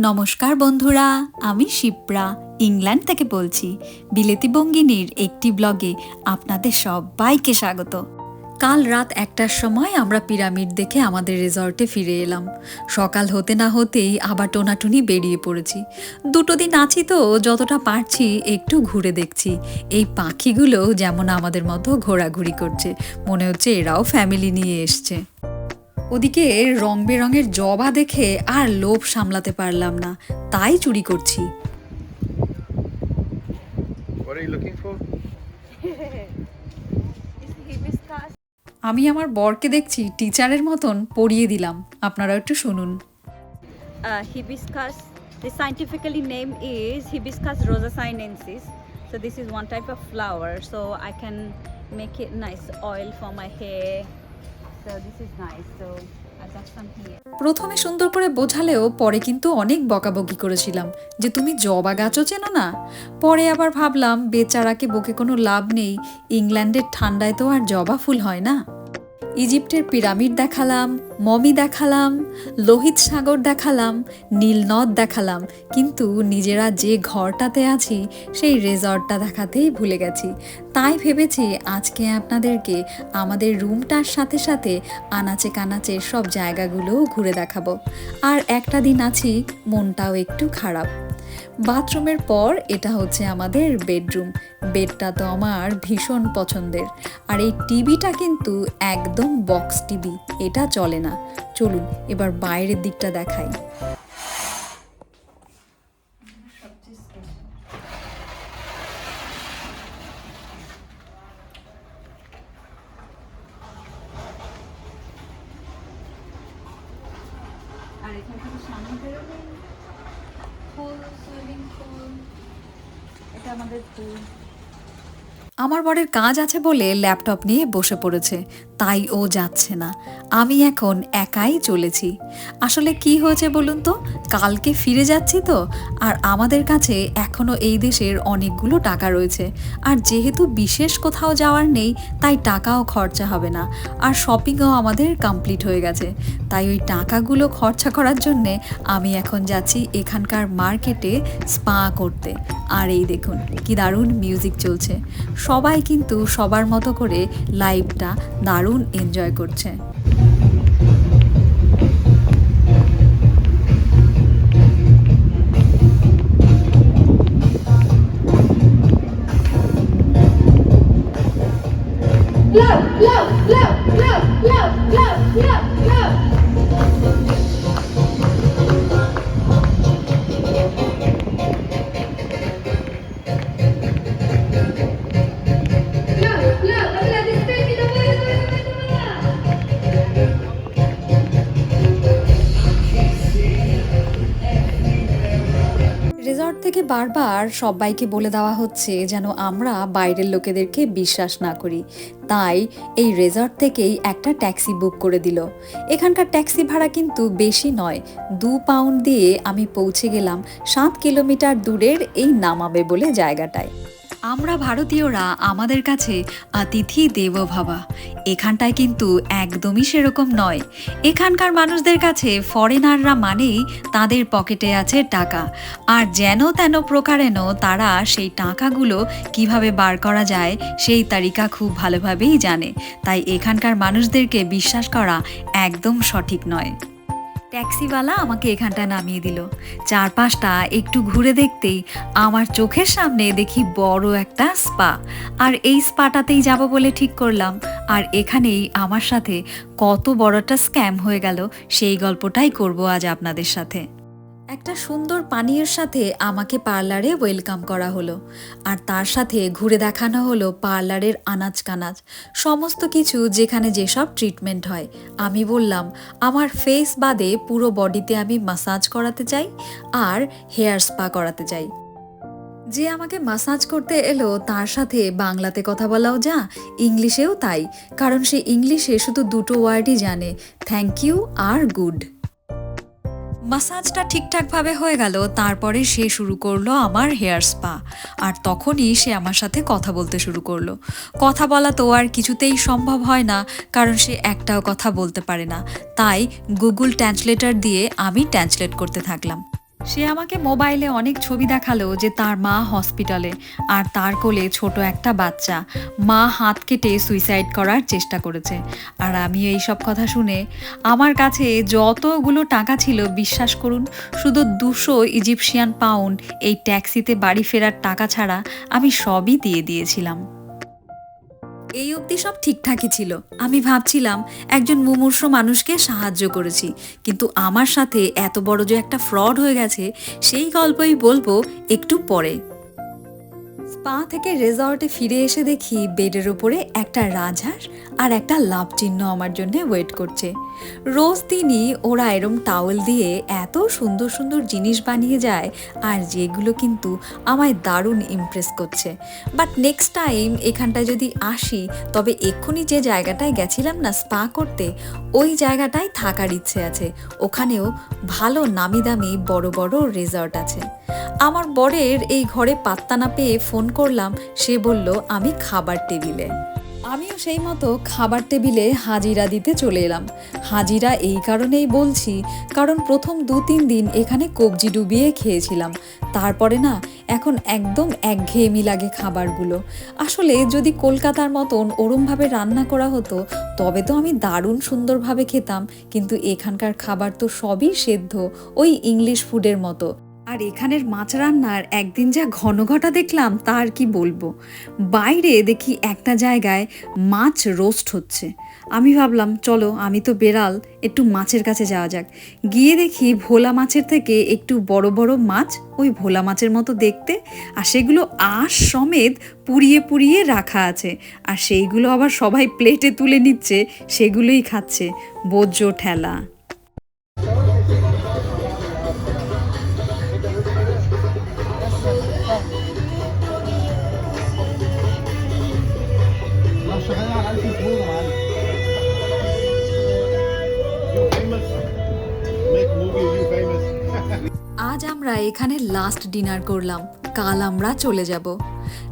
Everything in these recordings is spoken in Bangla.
নমস্কার বন্ধুরা, আমি শিপ্রা, ইংল্যান্ড থেকে বলছি। বিলেতি বঙ্গিনীর একটি ব্লগে আপনাদের সবাইকে স্বাগত। কাল রাত একটার সময় আমরা পিরামিড দেখে আমাদের রিসর্টে ফিরে এলাম। সকাল হতে না হতেই আবার টোনাটুনি বেরিয়ে পড়েছি। দুটো দিন আছি তো, যতটা পারছি একটু ঘুরে দেখছি। এই পাখিগুলো যেমন আমাদের মতো ঘোরাঘুরি করছে, মনে হচ্ছে এরাও ফ্যামিলি নিয়ে এসছে। ওদিকে রং বেরঙের জবা দেখে আর লোভ সামলাতে পারলাম না। তাই চুরি করছি। আমি আমার বরকে দেখছি টিচারের মতন পড়িয়ে দিলাম। আপনারা একটু শুনুন। Hibiscus the scientifically name is hibiscus rosa sinensis so this is one type of flower so I can make nice oil for my hair প্রথমে সুন্দর করে বোঝালেও পরে কিন্তু অনেক বকাবকি করেছিলাম যে তুমি জবা গাছও চেনো না। পরে আবার ভাবলাম, বেচারাকে বকে কোনো লাভ নেই, ইংল্যান্ডের ঠান্ডায় তো আর জবা ফুল হয় না। ইজিপ্টের পিরামিড দেখালাম, মমি দেখালাম, লোহিত সাগর দেখালাম নীলনদ দেখালাম। কিন্তু নিজেরা যে ঘরটাতে আছি, সেই রেজর্টটা দেখাতেই ভুলে গেছি। তাই ভেবেছি আজকে আপনাদেরকে আমাদের রুমটার সাথে সাথে আনাচে কানাচে সব জায়গাগুলোও ঘুরে দেখাবো। আর একটা দিন আছি, মনটাও একটু খারাপ। বাথরুমের পর এটা হচ্ছে আমাদের বেডরুম। বেডটা তো আমার ভীষণ পছন্দের। আর এই টিভিটা কিন্তু একদম বক্স টিভি, এটা চলে না। চলুন, এবার বাইরের দিকটা দেখাই। আর এখান সামনে বেরোলে আমার বরের কাজ আছে বলে ল্যাপটপ নিয়ে বসে পড়েছে। তাই ও যাচ্ছে না। আমি এখন একাই চলেছি। আসলে কি হয়েছে বলুন তো? কালকে ফিরে যাচ্ছি তো, আর আমাদের কাছে এখনও এই দেশের অনেকগুলো টাকা রয়েছে। আর যেহেতু বিশেষ কোথাও যাওয়ার নেই, তাই টাকাও খরচা হবে না। আর শপিংও আমাদের কমপ্লিট হয়ে গেছে। তাই ওই টাকাগুলো খরচা করার জন্যে আমি এখন যাচ্ছি এখানকার মার্কেটে স্পা করতে। আর এই দেখুন, কি দারুণ মিউজিক চলছে। সবাই কিন্তু সবার মতো করে লাইভটা দারুণ এনজয় করছে love, love, love, love, love, love, love, love. বারবার সবাইকে বলে দেওয়া হচ্ছে যেন আমরা বাইরের লোকেদেরকে বিশ্বাস না করি। তাই এই রেজর্ট থেকেই একটা ট্যাক্সি বুক করে দিল। এখানকার ট্যাক্সি ভাড়া কিন্তু বেশি নয়, দু পাউন্ড দিয়ে আমি পৌঁছে গেলাম সাত কিলোমিটার দূরের এই নামাবে বলে জায়গাটায়। আমরা ভারতীয়রা আমাদের কাছে অতিথি দেব ভাবা এখানটায় কিন্তু একদমই সেরকম নয়। এখানকার মানুষদের কাছে ফরেনাররা মানেই তাদের পকেটে আছে টাকা। আর যেন তেন প্রকারেণ তারা সেই টাকাগুলো কীভাবে বার করা যায় সেই তালিকা খুব ভালোভাবেই জানে। তাই এখানকার মানুষদেরকে বিশ্বাস করা একদম সঠিক নয়। ট্যাক্সিওয়ালা আমাকে এখানটা নামিয়ে দিল। চারপাশটা একটু ঘুরে দেখতেই আমার চোখের সামনে দেখি বড় একটা স্পা। আর এই স্পাটাতেই যাব বলে ঠিক করলাম। আর এখানেই আমার সাথে কত বড় একটা স্ক্যাম হয়ে গেল, সেই গল্পটাই করব আজ আপনাদের সাথে। একটা সুন্দর পানীয়ের সাথে আমাকে পার্লারে ওয়েলকাম করা হলো। আর তার সাথে ঘুরে দেখানো হলো পার্লারের আনাজ কানাজ সমস্ত কিছু যেখানে যেসব ট্রিটমেন্ট হয়। আমি বললাম, আমার ফেস বাদে পুরো বডিতে আমি মাসাজ করাতে চাই আর হেয়ার স্পা করাতে চাই। যে আমাকে মাসাজ করতে এলো, তার সাথে বাংলাতে কথা বলাও যা, ইংলিশেও তাই। কারণ সে ইংলিশে শুধু দুটো ওয়ার্ডই জানে, থ্যাংক ইউ আর গুড মাসাজটা ঠিকঠাকভাবে হয়ে গেল, তারপরে সে শুরু করল আমার হেয়ার স্পা। আর তখনই সে আমার সাথে কথা বলতে শুরু করল। কথা বলা তো আর কিছুতেই সম্ভব হয় না, কারণ সে একটাও কথা বলতে পারে না। তাই গুগল ট্রান্সলেটর দিয়ে আমি ট্রান্সলেট করতে থাকলাম। সে আমাকে মোবাইলে অনেক ছবি দেখাল যে তার মা হসপিটালে আর তার কোলে ছোট একটা বাচ্চা। মা হাত কেটে সুইসাইড করার চেষ্টা করেছে। আর আমি এই সব কথা শুনে আমার কাছে যতগুলো টাকা ছিল, বিশ্বাস করুন, শুধু দুশো ইজিপশিয়ান পাউন্ড এই ট্যাক্সিতে বাড়ি ফেরার টাকা ছাড়া আমি সবই দিয়ে দিয়েছিলাম। এই অবধি সব ঠিকঠাকই ছিল। আমি ভাবছিলাম, একজন মুমূর্ষ মানুষকে সাহায্য করেছি। কিন্তু আমার সাথে এত বড় যে একটা ফ্রড হয়ে গেছে, সেই গল্পই বলব একটু পরে। স্পা থেকে রেজর্টে ফিরে এসে দেখি বেডের ওপরে একটা রাজহাঁস আর একটা লাভ চিহ্ন আমার জন্য ওয়েট করছে। রোজ দিনই ওরা এরম টাওয়েল দিয়ে এত সুন্দর সুন্দর জিনিস বানিয়ে যায় আর যেগুলো কিন্তু আমায় দারুণ ইমপ্রেস করছে। বাট নেক্সট টাইম এখানটায় যদি আসি, তবে এক্ষুনি যে জায়গাটায় গেছিলাম না স্পা করতে, ওই জায়গাটায় থাকার ইচ্ছে আছে। ওখানেও ভালো নামি দামি বড় বড় রেজর্ট আছে। আমার বরের এই ঘরে পাত্তা না পেয়ে ফোন করলাম, সে বলল, আমি খাবার টেবিলে। আমিও সেই মতো খাবার টেবিলে হাজিরা দিতে চলে এলাম। হাজিরা এই কারণেই বলছি, কারণ প্রথম দু তিন দিন এখানে কবজি ডুবিয়ে খেয়েছিলাম। তারপরে না, এখন একদম একঘেয়েমি লাগে খাবারগুলো। আসলে যদি কলকাতার মতন ওরমভাবে রান্না করা হতো, তবে তো আমি দারুণ সুন্দরভাবে খেতাম, কিন্তু এখানকার খাবার তো সবই সেদ্ধ, ওই ইংলিশ ফুডের মতো। আর এখানের মাছ রান্নার একদিন যা ঘন ঘটা দেখলাম তার কি বলব? বাইরে দেখি একটা জায়গায় মাছ রোস্ট হচ্ছে। আমি ভাবলাম, চলো, আমি তো বেড়াল, একটু মাছের কাছে যাওয়া যাক। গিয়ে দেখি ভোলা মাছের থেকে একটু বড় বড় মাছ ওই ভোলা মাছের মতো দেখতে, আর সেগুলো আঁশ সমেত পুড়িয়ে পুড়িয়ে রাখা আছে। আর সেইগুলো আবার সবাই প্লেটে তুলে নিচ্ছে, সেগুলোই খাচ্ছে। বোজ্য ঠেলা। আমরা এখানে লাস্ট ডিনার করলাম। কাল আমরা চলে যাব।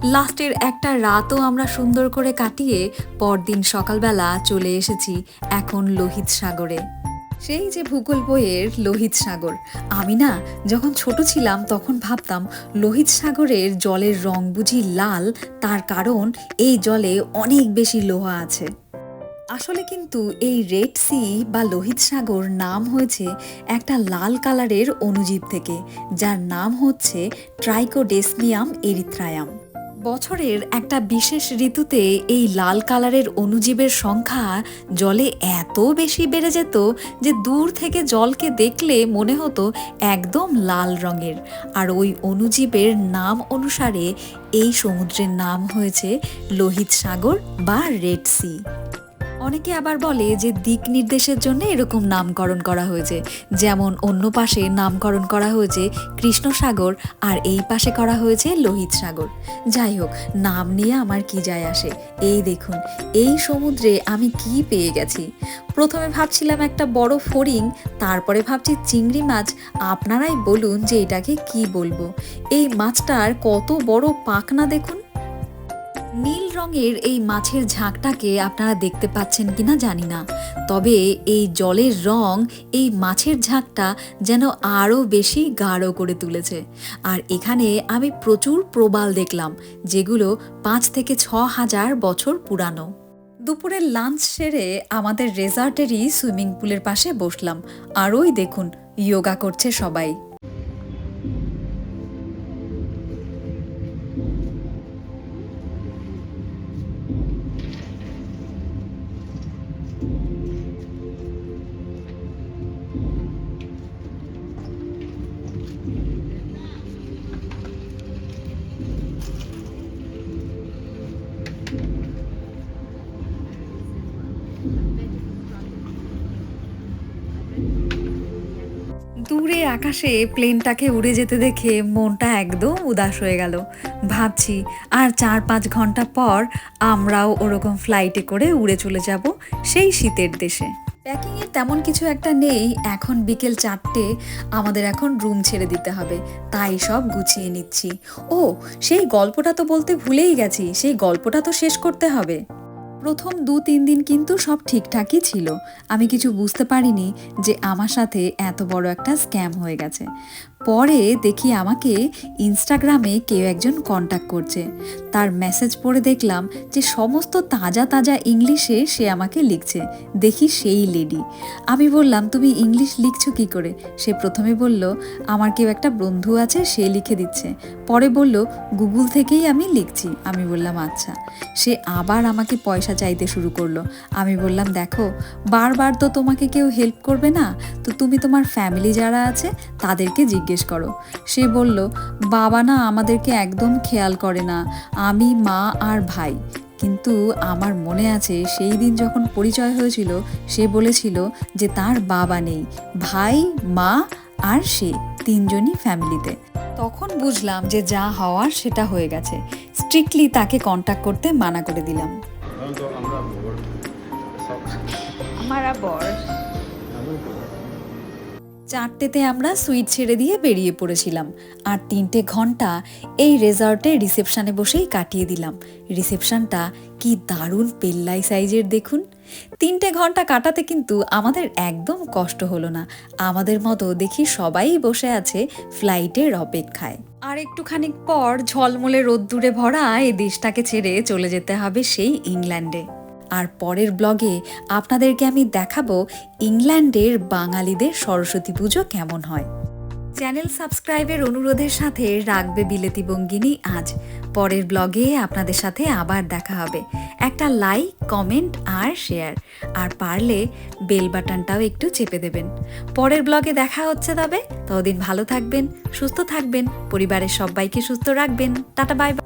লাস্টের একটা রাতও আমরা সুন্দর করে কাটিয়ে পরদিন সকালবেলা চলে এসেছি এখন লোহিত সাগরে। সেই যে ভূগোল বইয়ের লোহিত সাগর। আমি না যখন ছোট ছিলাম তখন ভাবতাম, লোহিত সাগরের জলের রং বুঝি লাল, তার কারণ এই জলে অনেক বেশি লোহা আছে। আসলে কিন্তু এই রেড সি বা লোহিত সাগর নাম হয়েছে একটা লাল কালারের অণুজীব থেকে, যার নাম হচ্ছে ট্রাইকোডেসমিয়াম এরিথ্রায়াম বছরের একটা বিশেষ ঋতুতে এই লাল কালারের অণুজীবের সংখ্যা জলে এত বেশি বেড়ে যেত যে দূর থেকে জলকে দেখলে মনে হতো একদম লাল রঙের। আর ওই অণুজীবের নাম অনুসারে এই সমুদ্রের নাম হয়েছে লোহিত সাগর বা রেড সি অনেকে আবার বলে যে দিক নির্দেশের জন্য এরকম নামকরণ করা হয়েছে। যেমন অন্য পাশে নামকরণ করা হয়েছে কৃষ্ণসাগর আর এই পাশে করা হয়েছে লোহিত সাগর। যাই হোক, নাম নিয়ে আমার কি যায় আসে? এই দেখুন, এই সমুদ্রে আমি কি পেয়ে গেছি? প্রথমে ভাবছিলাম একটা বড় ফড়িং, তারপরে ভাবছি চিংড়ি মাছ। আপনারাই বলুন যে এটাকে কি বলব? এই মাছটার কত বড় পাখনা দেখুন। রঙের এই মাছের ঝাঁকটাকে আপনারা দেখতে পাচ্ছেন কিনা জানি না। তবে এই জলের রং এই মাছের ঝাঁকটা যেন আরও বেশি গাঢ় করে তুলেছে। আর এখানে আমি প্রচুর প্রবাল দেখলাম, যেগুলো পাঁচ থেকে ছ হাজার বছর পুরানো। দুপুরের লাঞ্চ সেরে আমাদের রেজার্টেরই সুইমিং পুলের পাশে বসলাম। আর ওই দেখুন যোগা করছে সবাই। দূরে আকাশে প্লেনটাকে উড়ে যেতে দেখে মনটা একদম উদাস হয়ে গেল। ভাবছি, আর চার পাঁচ ঘণ্টা পর আমরাও ওরকম ফ্লাইটে করে উড়ে চলে যাব সেই শীতের দেশে। প্যাকিংয়ে তেমন কিছু একটা নেই। এখন বিকেল চারটে, আমাদের এখন রুম ছেড়ে দিতে হবে। তাই সব গুছিয়ে নিচ্ছি। ও, সেই গল্পটা তো বলতে ভুলেই গেছি। সেই গল্পটা তো শেষ করতে হবে। প্রথম দু তিন দিন কিন্তু সব ঠিকঠাকই ছিল। আমি কিছু বুঝতে পারিনি যে আমার সাথে এত বড় একটা স্ক্যাম হয়ে গেছে। পরে দেখি আমাকে ইনস্টাগ্রামে কেউ একজন কন্ট্যাক্ট করছে। তার মেসেজ পড়ে দেখলাম যে সমস্ত তাজা তাজা ইংলিশে সে আমাকে লিখছে। দেখি সেই লেডি আমি বললাম, তুমি ইংলিশ লিখছো কি করে? সে প্রথমে বলল, আমার কেউ একটা বন্ধু আছে, সে লিখে দিচ্ছে। পরে বলল, গুগল থেকেই আমি লিখছি। আমি বললাম আচ্ছা। সে আবার আমাকে পয়সা চাইতে শুরু করল। আমি বললাম, দেখো, বারবার তো তোমাকে কেউ হেল্প করবে না। তো তুমি তোমার ফ্যামিলি যারা আছে, তাদেরকে জিজ্ঞেস করো। সে বলল বাবা না আমাদেরকে একদম খেয়াল করে না। আমি মা আর ভাই। কিন্তু আমার মনে আছে সেই দিন যখন পরিচয় হয়েছিল সে বলেছিল যে তার বাবা নেই। ভাই মা আর সে তিনজনই ফ্যামিলিতে। তখন বুঝলাম যে যা হওয়ার সেটা হয়ে গেছে। স্ট্রিক্টলি তাকে কন্ট্যাক্ট করতে মানা করে দিলাম। Ano to? চারটেতে আমরা সুইট ছেড়ে দিয়ে বেরিয়ে পড়েছিলাম আর তিনটে ঘণ্টা এই রেজর্টে রিসেপশনে বসেই কাটিয়ে দিলাম। রিসেপশনটা কি দারুণ পেল্লাই সাইজের দেখুন। তিনটে ঘণ্টা কাটাতে কিন্তু আমাদের একদম কষ্ট হলো না। আমাদের মতো দেখি সবাই বসে আছে ফ্লাইটের অপেক্ষায়। আর একটুখানি পর ঝলমলে রোদ্দুরে ভরা এই দেশটাকে ছেড়ে চলে যেতে হবে সেই ইংল্যান্ডে। আর পরের ব্লগে আপনাদেরকে আমি দেখাবো ইংল্যান্ডের বাঙালিদের সরস্বতী পুজো কেমন হয়। চ্যানেল সাবস্ক্রাইবের অনুরোধের সাথে রাখবে বিলেতি বঙ্গিনী আজ। পরের ব্লগে আপনাদের সাথে আবার দেখা হবে। একটা লাইক, কমেন্ট আর শেয়ার। আর পারলে বেল বাটনটাও একটু চেপে দেবেন। পরের ব্লগে দেখা হচ্ছে তবে। ততদিন ভালো থাকবেন, সুস্থ থাকবেন, পরিবারের সবাইকে সুস্থ রাখবেন। Ta-ta, bye bye.